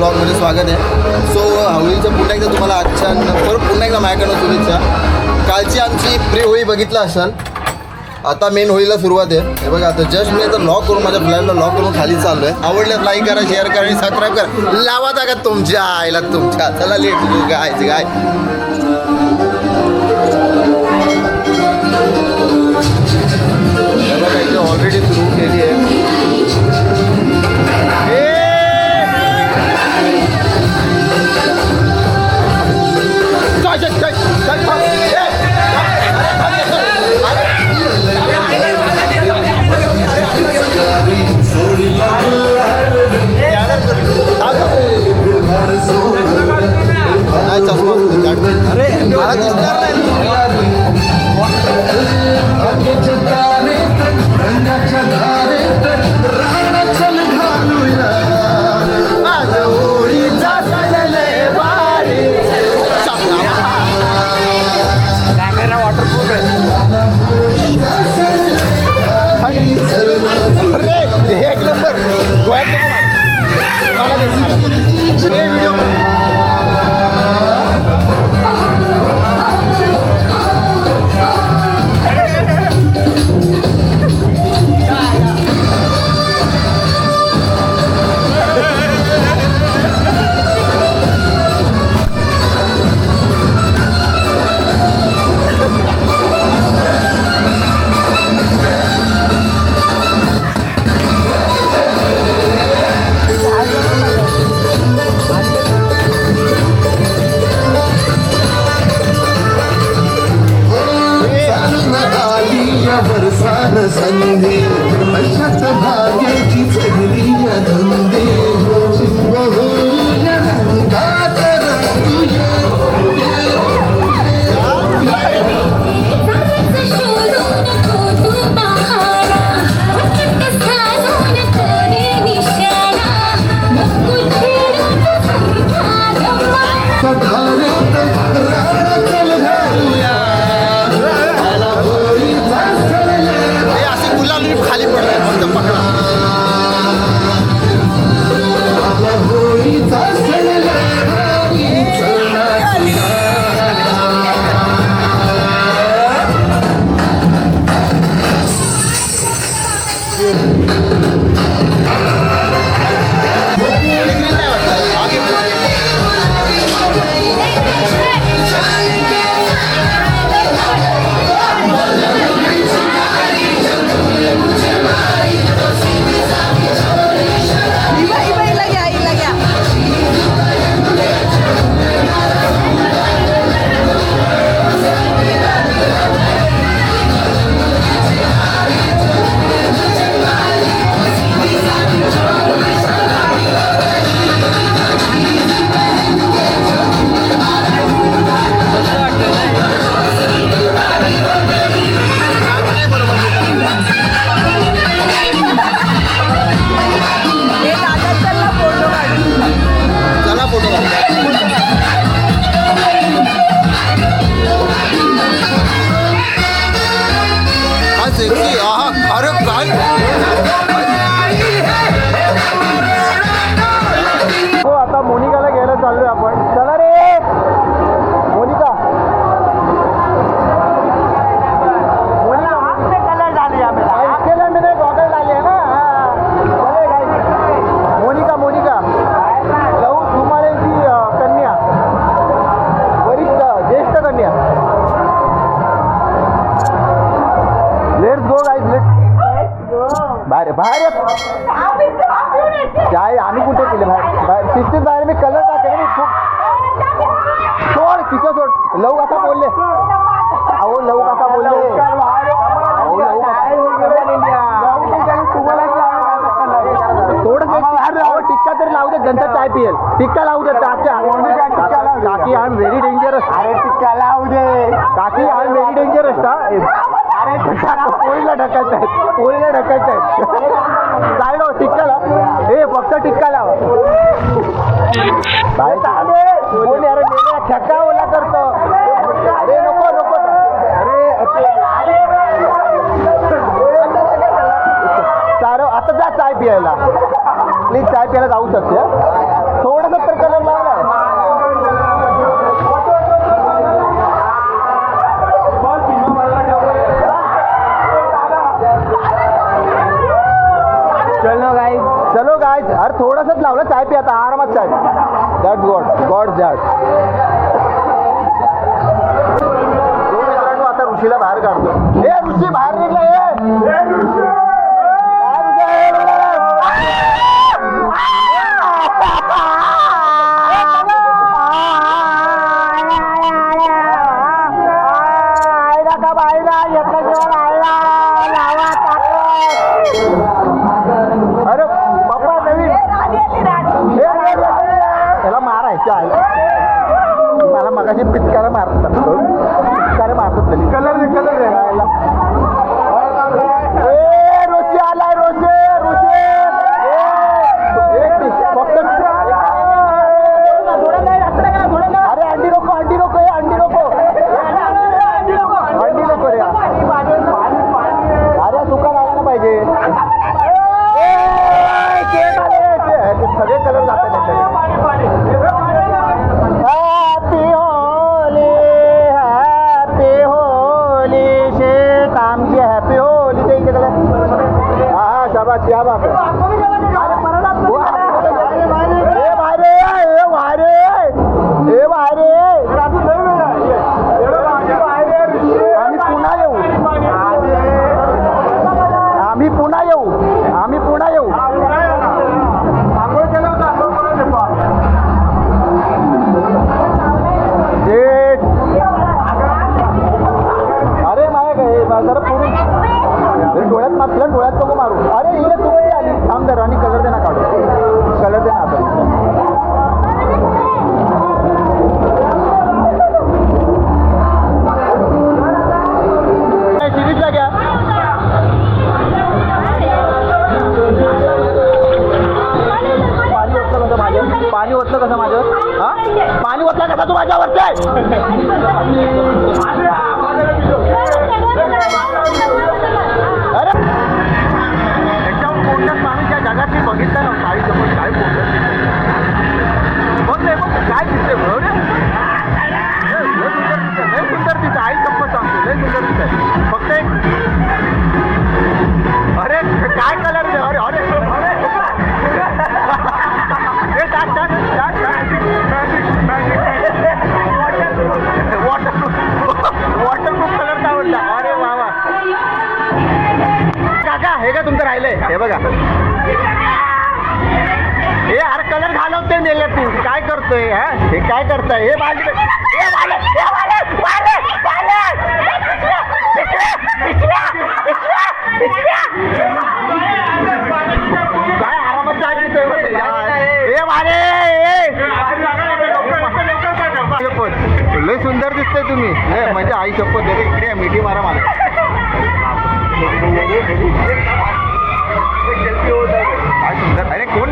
ब्लॉगमध्ये स्वागत आहे. सो होळीच्या पुन्हा एकदा तुम्हाला आजच्या परत पुन्हा एकदा माझ्याकडनं शुभेच्छा. कालची आमची प्री होळी बघितला असाल. आता मेन होळीला सुरुवात आहे. हे बघा आता जस्ट मी आता लॉक करून माझ्या फ्लॅटला लॉक करून खाली चाललो आहे आवडल्यास लाईक करा शेअर करा आणि सबस्क्राईब करा. लावा जागा तुमच्या आईला तुमच्या. चला लेट गाय गाय अरे पडलाय फक्त पकडा आला सकट आहे चाललो टिक्का लाव हे फक्त टिक्का लाव काय कोणी अरे मेला ओला करतो. अरे नको नको. अरे चारो आता जा चाय प्यायला. प्लीज चाय प्यायला जाऊ शकते लावायचं. अरे थोडस लावलं चाय पी आता आरामात चाय. दॅट गॉड गॉड दॅट आता ऋषीला बाहेर काढतो. ए ऋषी बाहेर निघला ए. करतोय हा? हे काय करताय? हे लय सुंदर दिसतंय तुम्ही. लय म्हणजे आई चप्पल दे इकडे मिठी मारा मला. काय सुंदर? अरे कोण?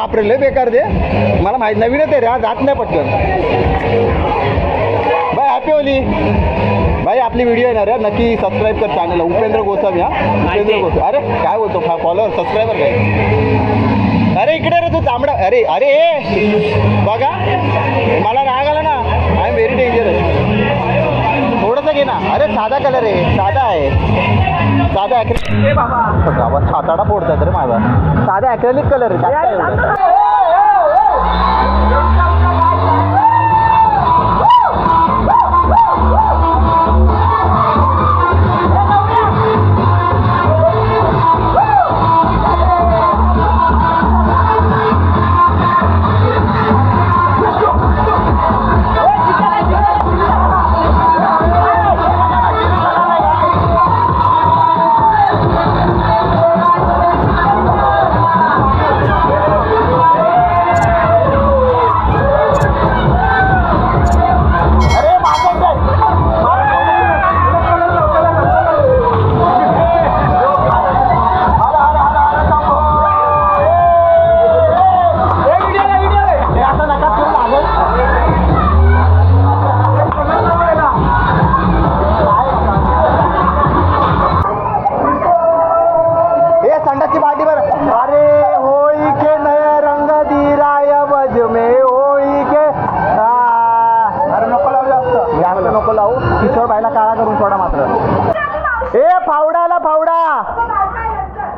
बापरे लय बेकार दे. मला माहीत नवीन ते रे जात नाही पटकन. बाय हॅपी ओली भाई आपली व्हिडिओ येणार आहे. नक्की सबस्क्राईब कर चॅनलला उपेंद्र गोसावी हा? उपेंद्र गोसावी अरे काय बोलतो फॉलोअर सबस्क्रायबर काय? अरे इकडे रे तू तांबडा. अरे अरे बघा. मला राग आला ना. आय एम व्हेरी डेंजरस थोडंसं घे ना. अरे साधा कलर आहे. साधा आहे. साधा ॲक्रेलिक गावात साताडा फोडतात रे माझा. साधा ॲक्रेलिक कलर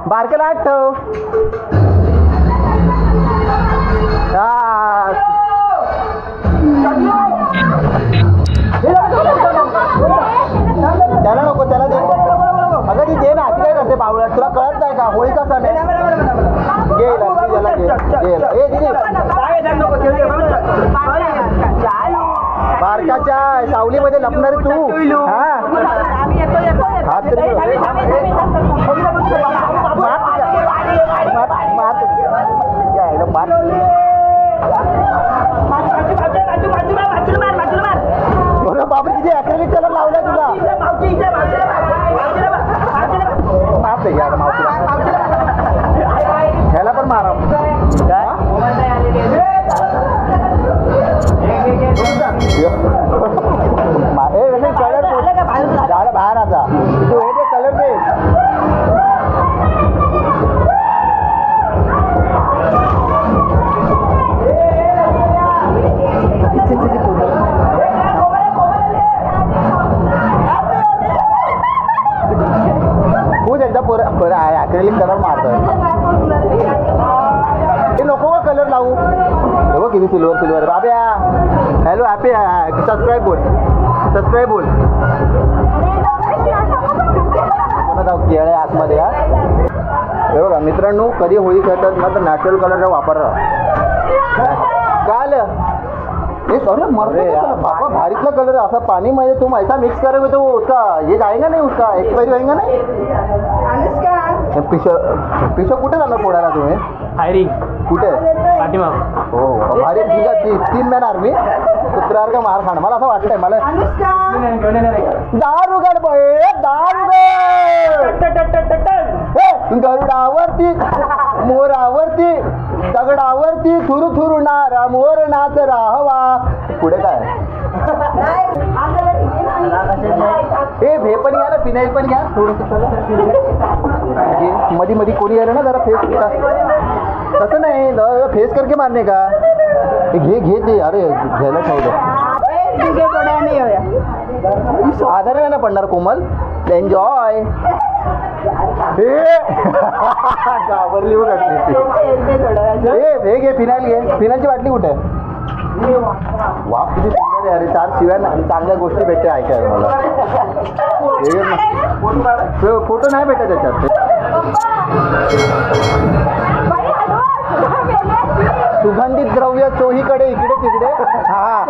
बारकेला आठ ठेव. आ, त्याला नको त्याला दे. अगं ती दे ना. ती काय करते पावळ्या तुला कळत नाही का? होळीचा सण आहे. घे हिला, ती याला घे. घे हिला. ए दिदी बारकाच्या सावलीमध्ये लपणार तू. हा? आम्ही कधी होळी खेळतात? ना तर नॅचरल कलर वापरा काल ये सॉरी मरते बाबा भारीतला कलर असा पानी मध्ये तुम ऐसा मिक्स करोगे तो उसका ये जाएगा नहीं उसका? एक्सपायरी होएगा नाही? पिशव पिशव कुठे जाणार फोडायला तुम्ही? फायरिंग कुठे? पाठीमाग. हो भारी ठीक आहे ती- तीन मॅन आर्मी कुत्र्यावर का मार खाणं. मला असं वाटतंय मला दार उघड गरुड आवरती मोर आवरती दगड दगडावरती थुरू थुरू नारा मोर नाच राहवा. पुढे काय? ए भे पण घ्या ना फिनाईल पण घ्या. थोडस मधी मधी कोणी आलं ना जरा फेस तसं नाही फेस करके मारणे का? घे घे ते अरे घ्यायला ठेवलं आधार नाही ना पडणार कोमल? एन्जॉय घाबरली बघ. ए हे घे फिनाईल घे. फिनाईलची बाटली कुठे? आहे वा किती सुंदर आहे. अरे चार शिव्या ना. चांगल्या गोष्टी भेटते ऐकायला मला. हे फोटो नाही भेटत त्याच्यात. सुगंधित द्रव्य चोहीकडे इकडे तिकडे. हा.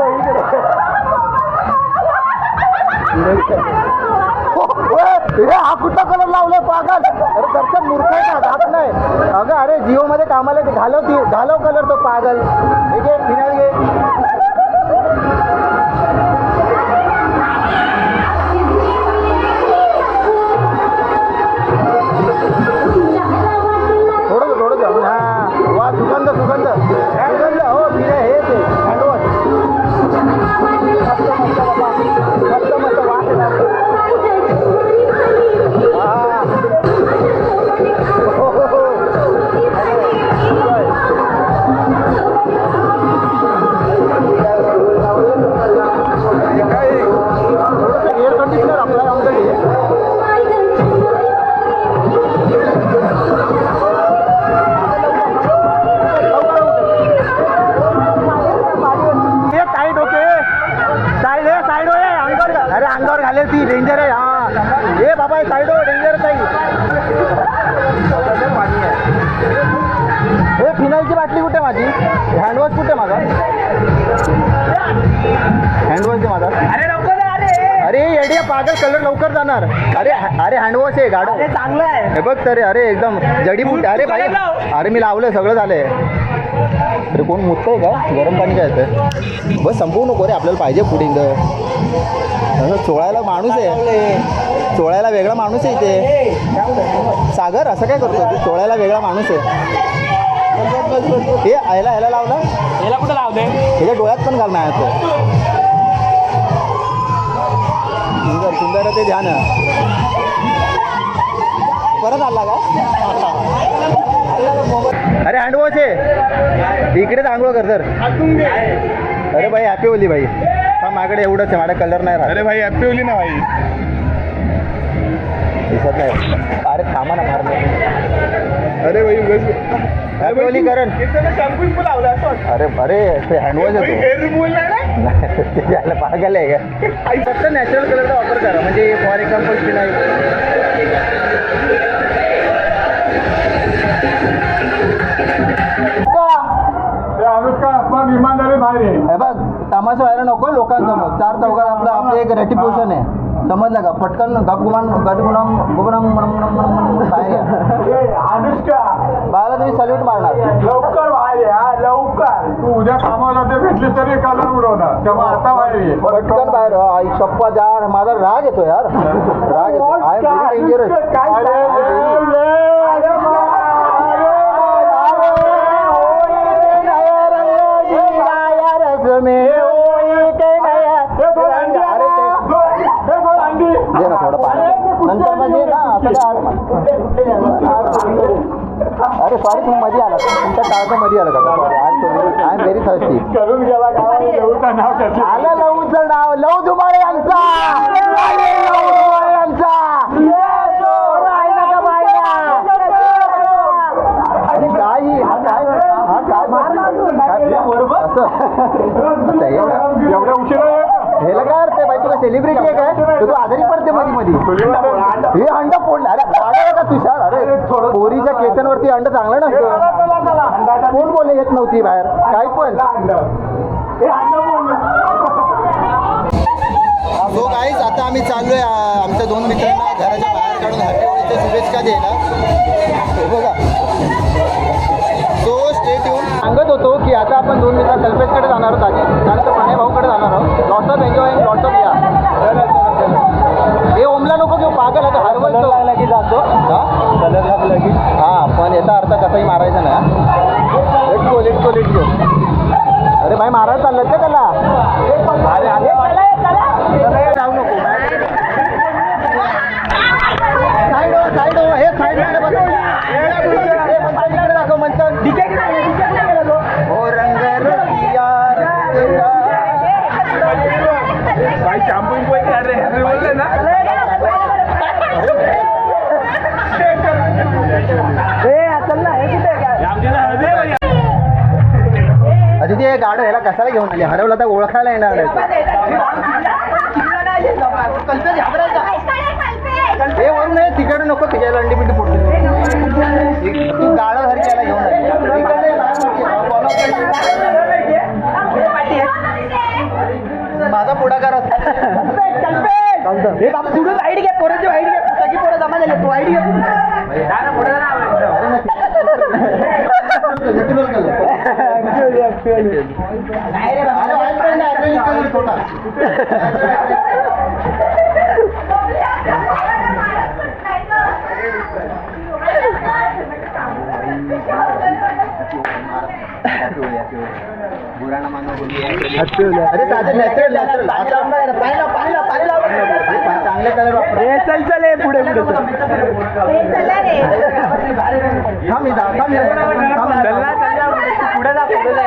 हे हा कुठला कलर लावलाय पागल? अरे दर्शन मूर्ख आहे का जात नाही. अगं अरे जिओ मध्ये कामाला ते घालव ती घालव कलर तो पागल. ठीक आहे फिनाईल घे. पागल कलर लवकर जाणार. अरे अरे हँडवॉश आहे गाडो अरे चांगलं आहे. हे बघ तरी अरे एकदम जडीबुटी अरे भाई अरे मी लावलंय सगळं झालंय. अरे कोण मुततंय का? गरम पाणी काय येतं बस संपवू नको रे आपल्याला पाहिजे पुडिंग असं चोळायला माणूस आहे. चोळायला वेगळा माणूस आहे इथे. सागर असं काय करतो तू चोळायला वेगळा माणूस आहे. हे याला ह्याला लावला याला कुठं लावते त्याच्या डोळ्यात पण घाल नाही तो. आहे ते ध्यान. परत आला का? अरे हँडवॉश आहे. इकडेच आंघोळ कर तर. अरे भाई हॅपी होली भाई. हा माझ्याकडे एवढंच आहे माझ्या कलर नाही राहत. अरे भाई हॅपी होली ना भाई. दिसत नाही. अरे थांबा ना मार अरे भाई हॅपी होली करण. अरे अरे ते हँडवॉश येतो त्याला पागल आहे का? फक्त नॅचरल कलरचा वापर करा. म्हणजे फॉर एक्झाम्पल हे बघ तमाशा व्हायला नको लोकांसमोर. चार चौकात आपलं आपलं एक रेटिप्युशन आहे. समजलं का? पटकन गपगुमान गटगुणाम मनम बाहेर अनुष्का. बाळाला तुम्ही सल्यूट मारणार तू उद्या कामाला ते भेटली तरी कलर उडवणार तेव्हा आता बाहेर ये पटकन बाहेर हा, आई शप्पा जार माझा राग येतो यार राग येतो आय एम व्हेरी डेंजरस थोडं पाणी नंतर ना अरे सॉरी तुम्ही मध्ये आला तुमच्या टाळचं मध्ये आलं का sorry I am very thirsty करून गेला गावाला देऊचं नाव त्याचं आलं लवचं नाव. लव दुमाळे यांचा. यांचा. का बायला? अरे काय ही? हा काय हा काय काय? असं असं. आहे का? एवढ्या उशिरा येत? ह्याला काय अर्थ आहे बाई तुला सेलिब्रिटी आहे? काय तर तू आजारी पडते मध्ये मध्ये हे अंड फोडलं. अरे पागल का तुषार? अरे पोरीच्या केसांवरती अंड चांगलं नसतं. कोण बोलले येत नव्हती बाहेर? काय पण. सो गाईज आता आम्ही चाललोय आमच्या दोन मित्रांना घराच्या बाहेर काढून हॅपी होळीच्या शुभेच्छा द्यायला. हे बघा. सो स्टेट येऊन सांगत होतो की आता आपण दोन मित्र कल्पेशकडे जाणार आहोत आधी. त्यानंतर पाण्या भाऊकडे जाणार आहोत. Lot of enjoy lot of या हे ओमला नको घेऊ पागल आता हरवल लागला की जातो. कलर लागला की? हां पण याचा अर्थ कसाही मारायचा ना let go let go let go अरे भाई मारायला चाललं का त्याला? अरे अरे. जाऊ नको. साईड हो साईड हो हे साईड दाखव म्हणतात हो रंग रसिया रसिया. भाई शॅम्पू अरे हेअर बोलले ना? ते गाडो ह्याला कशाला घेऊन आली? हरवला तर ओळखायला येणार नाही हे वरून नाही तिकडे नको तिच्या लंडी पिंडी फुटली तू गाडं त्याला घेऊन आली. माझा पुढाकार असतो. हे बाबा पुढे वाईट घे पोराची वाईट घे. सगळी पोरं जमा झाली तू वाईट घे. अरे साधे नॅचरल नॅचरल पाणी लाव पाणी लाव पाणी लाव चांगले कलर वापर हे चल चल हे पुढे पुढे चल थांब इथं, थांब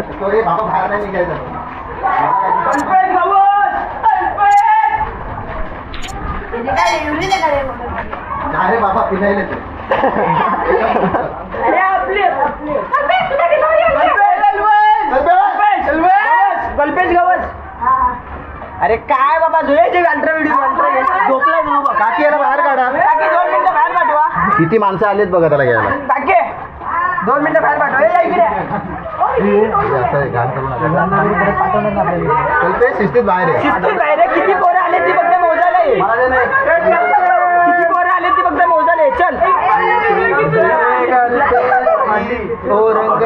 तो रे बाबा बाहेर नाही निघायचं. नाही रे बाबा फिरायला ते. कल्पेश गवस. अरे काय बाबा जोयाचे अल्ट्रा व्हिडिओ तू बाबा. काकी याला बाहेर काढा. काकी दोन मिनिटं बाहेर पाठवा. किती माणसं आलेत बघा त्याला घ्यायला. काके दोन मिनिटं बाहेर पाठवा ए, या इकडे हे आहे. कल्पेश शिस्तीत बाहेर आहे शिस्तीत बाहेर आहे. किती पोरं आले ती फक्त मोजायला ये. किती पोरं आले ती फक्त मोजायला ये. चल ओ रंग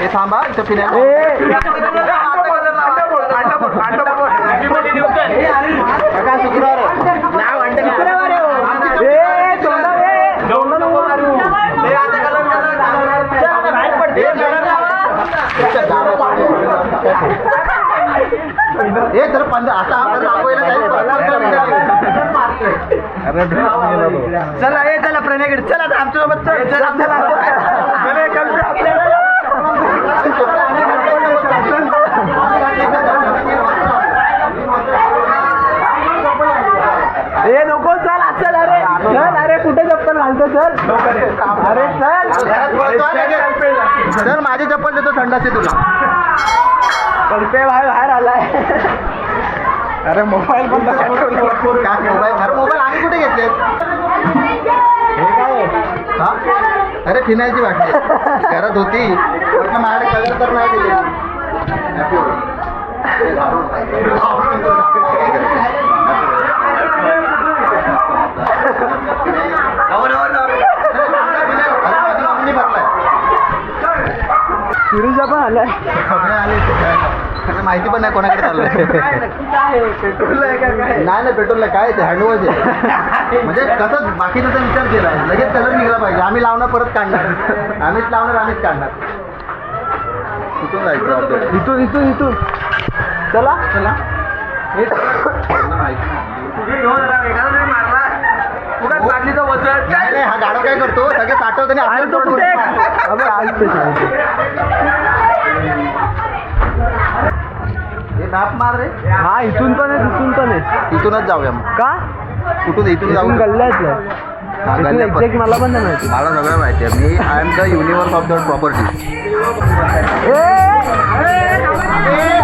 हे थांबा इथं फिरायला काका शुक्रवार आहे. शुक्रवार आहे हो. ए, तोंडा ए. तोंडा नको मारू. चल, आता बाहेर पडते. हे तर पंधरा आता आपण जाईल, चला ए चला प्रणयकडे चला आता आमच्यासोबत चल चला चला ए नको चल चल अरे चल अरे कुठे चप्पल घालतो चल अरे चल सर माझी चप्पल देतो थंडाचे तुला कल्पे बाहेर बाहेर आलाय. अरे मोबाईल पण काय मोबाईल? अरे मोबाईल आम्ही कुठे घेतले हे काय? हा? अरे फिनायची वाटली करत होती. माझ्याकडे कळलं तर नाही दिली. सुरेशा पण आलाय. सगळे आले खरं माहिती पण नाही कोणाकडे चाललंय. नाही नाही पेट्रोल काय ते हँडवॉश आहे. म्हणजे कसं बाकीचा विचार केला. लगेच कलर निघाला पाहिजे. आम्ही लावणार परत काढणार. आम्हीच लावणार आम्हीच काढणार. कुठून जायचं? इथून इथून इथून. चला. चला. नाही हा गाडा काय करतो? सगळे साठवतो आणि तो कुठे. हे मार रे. हा इथून पण आहे तिथून पण आहे. इथूनच जाऊया मग. का? कुठून? इथून जाऊ इथून गल्ल्याच आहे हा, इथून गल्ल्या पण. एक्झॅक्ट मला पण नाही माहिती. मला सगळं माहिती आहे. मी I am the universe of the property A, A,